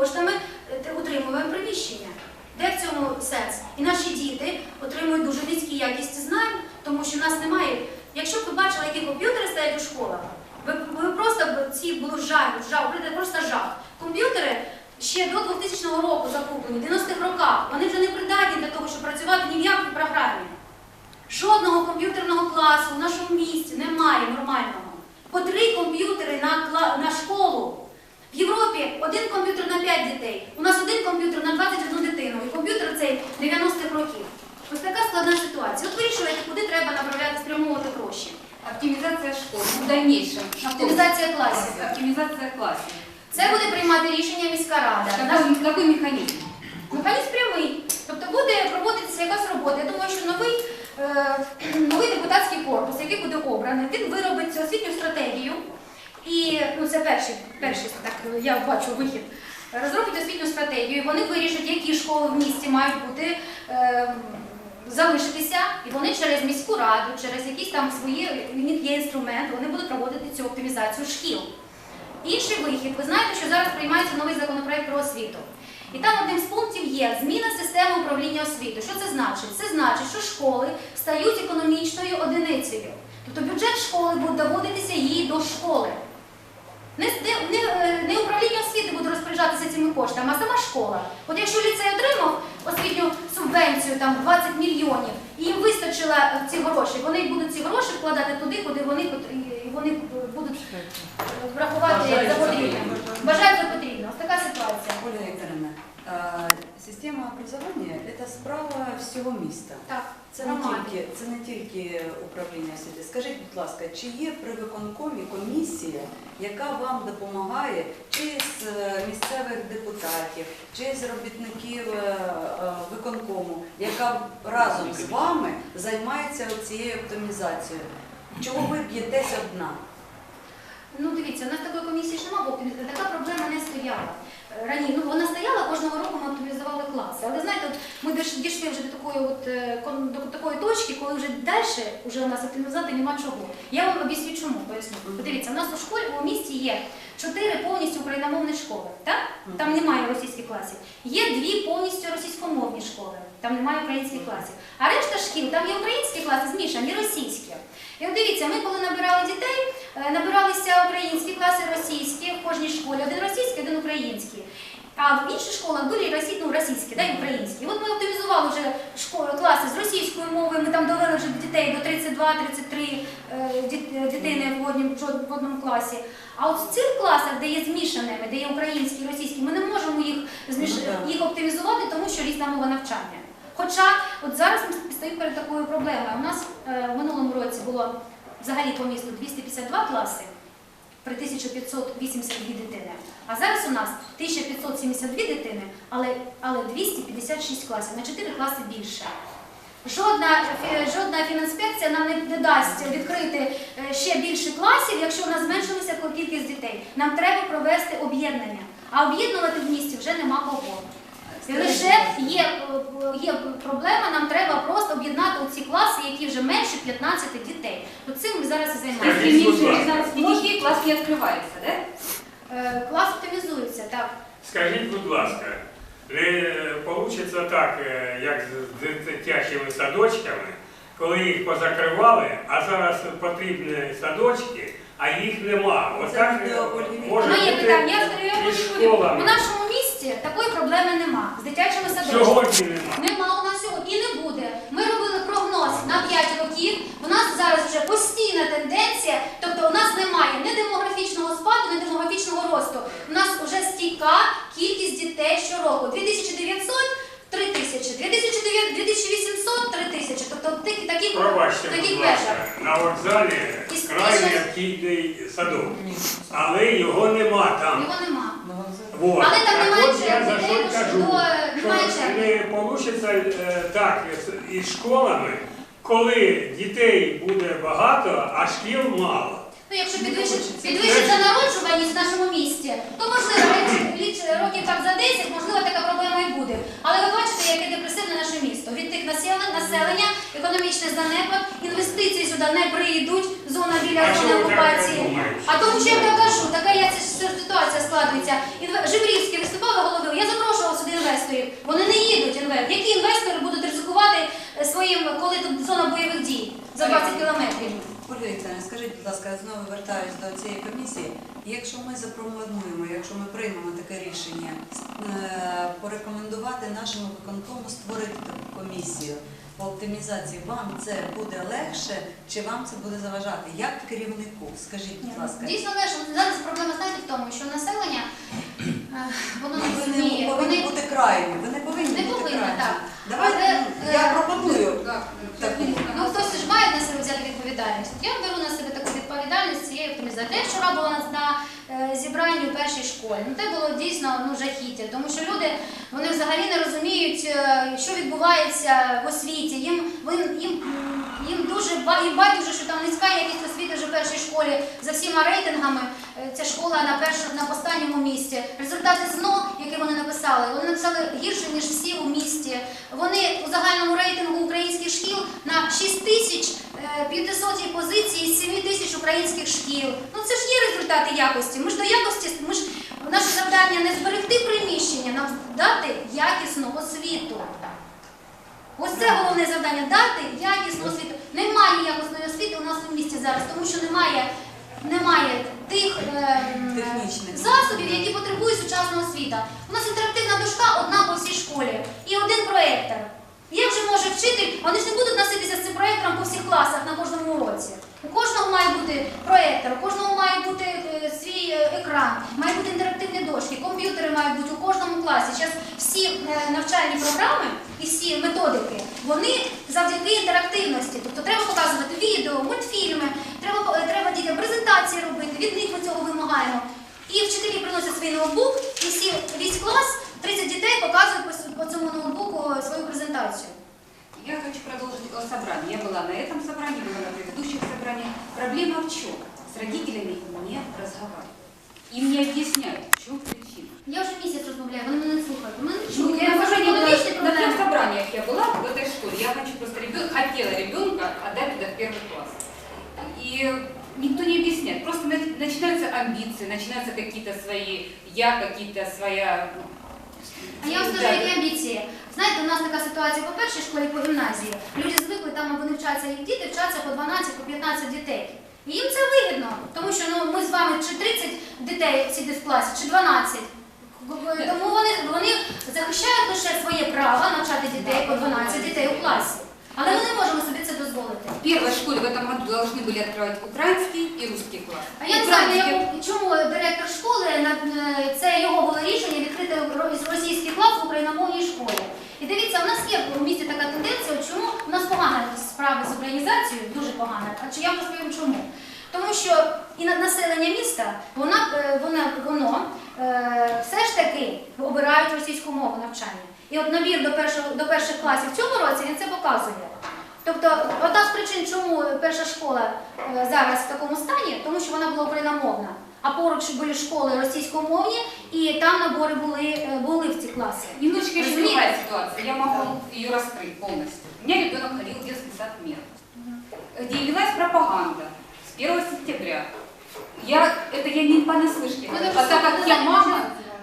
коштами е, утримуємо приміщення. Де в цьому сенс? І наші діти отримують дуже низькі якість знань, тому що в нас немає. Якщо б ви бачили, які комп'ютери стоять у школах, ви, ви просто ці було жах, жах, просто жах. Комп'ютери ще до 2000 року закуплені, в 90-х роках, вони вже не придатні для того, щоб працювати ні в якій програмі. Жодного комп'ютерного класу в нашому місті немає нормального. По три комп'ютери на, на школу. В Європі один комп'ютер на 5 дітей. У нас один комп'ютер на 21 дитину. І комп'ютер цей 90-х років. Ось така складна ситуація. От вирішуєте, куди треба направляти, спрямовувати гроші. Оптимизация школ в дальнейшем. Оптимізація класів. Оптимизация классов. Це буде приймати рішення міська рада. Какой, какой механизм? Механізм прямий. Тобто буде проводитися якась робота. Я думаю, що новий, е, новий депутатський корпус, який буде обраний, він виробить цю освітню стратегію. І ну, це перший, перший так я бачу вихід. Розробить освітню стратегію, і вони вирішать, які школи в місті мають бути. Е, Залишитися, і вони через міську раду, через якісь там свої у них є інструменти, вони будуть проводити цю оптимізацію шкіл. Інший вихід, ви знаєте, що зараз приймається новий законопроект про освіту. І там одним з пунктів є зміна системи управління освіти. Що це значить? Це значить, що школи стають економічною одиницею. Тобто бюджет школи буде доводитися їй до школи. Не, не, не, е, не управління освіти буде розпоряджатися цими коштами, а сама школа. От якщо ліцей отримав освітню субвенцію там 20 мільйонів, і їм вистачило е, ці гроші, вони будуть ці гроші вкладати туди, куди вони, і вони будуть е, врахувати за потрібне. Вважають за потрібне. Ось така ситуація. Оля Вікторовна, система образування це справа всього міста. Так, Це не тільки це не тільки управління освіти. Скажіть, будь ласка, чи є при виконкомі комісія, яка вам допомагає, чи з е, місцевих депутатів, чи з робітників е, е, виконкому, яка разом з вами займається цією оптимізацією? Чого ви б'єтесь одна? Ну дивіться, у нас такої комісії ж немає, бо така проблема не стояла. Раніше, ну вона стояла, кожного року ми оптимізували класи. Але знаєте, от ми дійшли вже до такої от е, до такої точки, коли вже далі вже у нас оптимізувати нема чого. Я вам об'ясню чому, поясню. Подивіться, у нас у школі у місті є чотири повністю україномовні школи. Так? Там немає російських класів. Є дві повністю російськомовні школи, там немає українських класів. А решта шкіл, там є українські класи змішані, російські. І от дивіться, ми коли набирали дітей, набиралися українські класи, російські в кожній школі, один російський, один український. А в інших школах були російські, ну, російські, да, і українські. От ми оптимізували вже школи, класи з російською мовою, ми там довели вже дітей до 32-33 е, діт- дитини в однім, в одному класі. А от в цих класах, де є змішаними, де є українські і російські, ми не можемо їх, зміш... Ну, їх оптимізувати, тому що різна мова навчання. Хоча от зараз ми стоїмо перед такою проблемою. У нас е, в минулому році було взагалі по місту 252 класи при 1582 дитини. А зараз у нас 1572 дитини, але, але 256 класів, на 4 класи більше. Жодна, жодна фінінспекція нам не, не дасть відкрити е, ще більше класів, якщо у нас зменшилася кількість дітей. Нам треба провести об'єднання. А об'єднувати в місті вже нема кого. Лише є, е, є проблема, нам треба просто об'єднати ці класи, які вже менше 15 дітей. От цим ми зараз і займаємося. ласка. 15 не открывается, да? Е, Клас оптимізується, так. Скажіть, будь ласка, вийде так, е, як з дитячими садочками, коли їх позакривали, а зараз потрібні садочки, а їх нема. До Ольги може бути скажу, я і школами. Місті такої проблеми нема. З дитячими садочками. Сьогодні нема. Нема у нас сьогодні і не буде. Ми робили прогноз на 5 років. У нас зараз вже постійна тенденція, тобто у нас немає ні демографічного спаду, ні демографічного росту. У нас вже стійка кількість дітей щороку. 2900 3 тисячі, 2800 3 тисячі. Тобто такі, такі, Пробачте, будь ласка, на вокзалі І край необхідний садок, але його нема там. Його нема. Вот. Але там так немає от я за черги, що дітей кажу, що не вийде так із школами, коли дітей буде багато, а шкіл мало. Ну, якщо підвищиться народжуваність в нашому місті, то можливо років так за 10, можливо, така проблема і буде. Але ви бачите, яке депресивне наше місто. Від тих населення, економічний занепад, інвестиції сюди не прийдуть, зона біля зони окупації. А тому що я кажу, така я інвесторів. Вони не їдуть інвестор. Які інвестори будуть ризикувати е, своїм, е, коли тут зона бойових дій за 20 кілометрів? Ольга скажіть, будь ласка, я знову вертаюся до цієї комісії. Якщо ми запропонуємо, якщо ми приймемо таке рішення, е, порекомендувати нашому виконкому створити таку комісію по оптимізації, вам це буде легше чи вам це буде заважати? Як керівнику? Скажіть, будь ну, ласка, дійсно зараз проблема знаєте в тому, крайні. Ви не повинні Не бути повинні, крайні. так. Давайте Але, ну, я е, пропоную. Так, Так, Ну, хтось ж має на себе взяти відповідальність. От Я беру на себе таку відповідальність цієї оптимізації. Те, вчора робила на, на е, зібранні у першій школі. Ну, це було дійсно ну, жахіття, тому що люди вони взагалі не розуміють, е, що відбувається в освіті. Їм, їм, їм дуже їм байдуже, що там низька якість освіти вже в першій школі за всіма рейтингами. Е, Ця школа на першому на останньому місці. Результати ЗНО, які вони написали, вони написали гірше ніж всі у місті. Вони у загальному рейтингу українських шкіл на 6 тисяч е, 500 позиції з 7 тисяч українських шкіл. Ну це ж є результати якості. Ми ж до якості, ми ж наше завдання не зберегти приміщення, нам дати якісну освіту. Ось це головне завдання дати якісну освіту. Немає якісної освіти у нас у місті зараз, тому що немає, немає тих Технічних. засобів, які потребує сучасна освіта. У нас інтерактивна дошка одна по всій школі і один проєктор. Як же може вчитель, вони ж не будуть носитися з цим проєктором по всіх класах на кожному уроці. У кожного має бути проєктор, у кожного має бути е, свій е, екран, має бути інтерактивні дошки, комп'ютери мають бути у кожному класі. Зараз всі е, навчальні програми і всі методики, вони завдяки інтерактивності. Тобто треба показувати відео, мультфільми, треба, треба дітям презентації робити, від них ми цього вимагаємо. І вчителі приносять свій ноутбук, і всі весь клас, 30 дітей показують по цьому ноутбуку свою презентацію. Я хочу продолжить о собрании. Я была на этом собрании, была на предыдущих собраниях. Проблема в чем? С родителями не разговаривают. Им не объясняют, в чем причина. Я вже місяць розмовляю, вони мене не слухають. Вони не Ну, чують. я Я уже кажу, не не на, вічні на трех проблеми. собраниях я была в этой школе. Я хочу просто ребенка, хотела ребенка отдать туда в первый класс. И никто не объясняет. Просто на- начинаются амбиции, начинаются какие-то свои я, какие-то своя... ну, А я вам скажу, Да, які амбіції. Знаєте, у нас така ситуація по першій школі, по гімназії. Люди звикли, там вони вчаться, їх діти вчаться по 12, по 15 дітей. І їм це вигідно, тому що ну, ми з вами чи 30 дітей сидить в класі, чи 12. Тому вони, вони захищають лише своє право навчати дітей по 12 дітей у класі. Але ми не можемо собі це дозволити. В первой школе в этом году должны были открывать украинский и русский класс. А я не знаю, Украинский- яку- чому директор школи на- е, це його було рішення відкрити ро- російський клас в україномовній нас є в місті така тенденція, чому у нас погана справа з українізацією, дуже погана. А чи я розповім чому? Тому що і на- населення міста, вона, е, вона, воно е, все ж таки обирають російську мову навчання. І от набір до, першого, до перших класів в цьому році він це показує. Тобто, одна з причин, чому перша школа е, зараз в такому стані, тому що вона була україномовна. А поруч були школи російськомовні, і там набори були, е, були в ці класи. Немножечко еще Разумеется. другая ситуация. Я могу ее раскрыть полностью. У меня ребенок ходил в детский сад «Мир», где велась пропаганда с 1 сентября. Я, это я не понаслышке. Ну, говорю, это а так как всё, я это мама,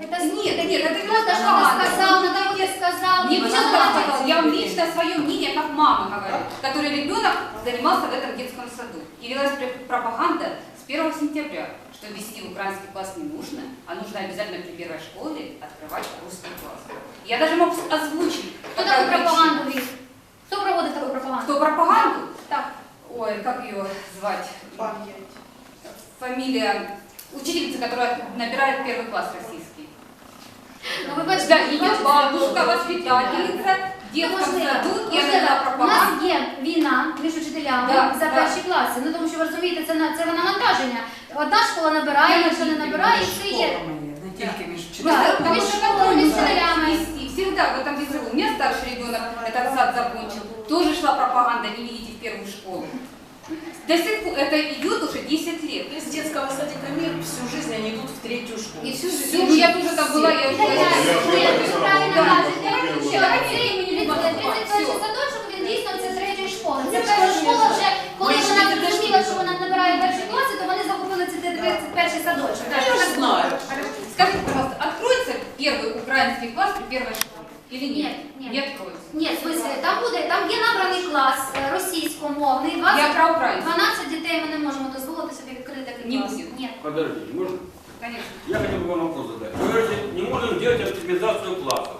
Это Нет, нет, это кто-то просто что-то команда. сказал, надо будет сказал. не ничего кто-то не сказал, будет. я вам лично свое мнение как мама говорю, который ребенок занимался в этом детском саду. И велась пр- пропаганда с 1 сентября, что вести в украинский класс не нужно, а нужно обязательно при первой школе открывать русский класс. Я даже могу озвучить, какая таку пропаганду причина. вів? Хто проводить таку пропаганду? Кто пропаганду? Так. Ой, как ее звать? Фамилия учительницы, которая набирает первый класс российский. Ну, бачите, Да, ее бабушка, воспитательница, в детском Можливо. саду, и Можливо. она У пропаганда. нас є війна між учителями Да, за да. перші класи. Ну тому що ви розумієте, це на це навантаження. Одна школа набирає, Я інша не не набирає, і Між це є. школами є, не тільки між Да, вчителями. потому між что школами, між учителями. вести. Всегда в этом весело. У меня старший ребенок этот сад закончил. Тоже шла пропаганда, не видите в первую школу. До сих пор, это идет уже 10 лет. Из детского садика «Мир» всю жизнь они идут в третью школу. И всю жизнь. Ну, я тоже там была, я уже... Віталія, Я ви вже правильно так кажете. само Що говорила. цей мені Всё. 31 садочок, він дійсно це третьої школи. Це Ну, перша що ж школа я вже, коли Ми ж вона не зрозуміла, дошли що до вона набирає перші класи, то вони закупили цей 31 садочок. Я же знаю. Скажите, пожалуйста, откроется первый украинский класс при первой школе? Или нет? Нет, нет. Не откроется. Ні, в смысле, там буде, там є набраний клас е, російськомовний, Я 20, про украинский. 12 дітей дітей ми не можемо дозволити собі відкрити такий Ні, клас. ні. Ні. Подождите, можно? Конечно. Я хотел бы вам вопрос задать. Вы говорите, не можем делать оптимизацию класса.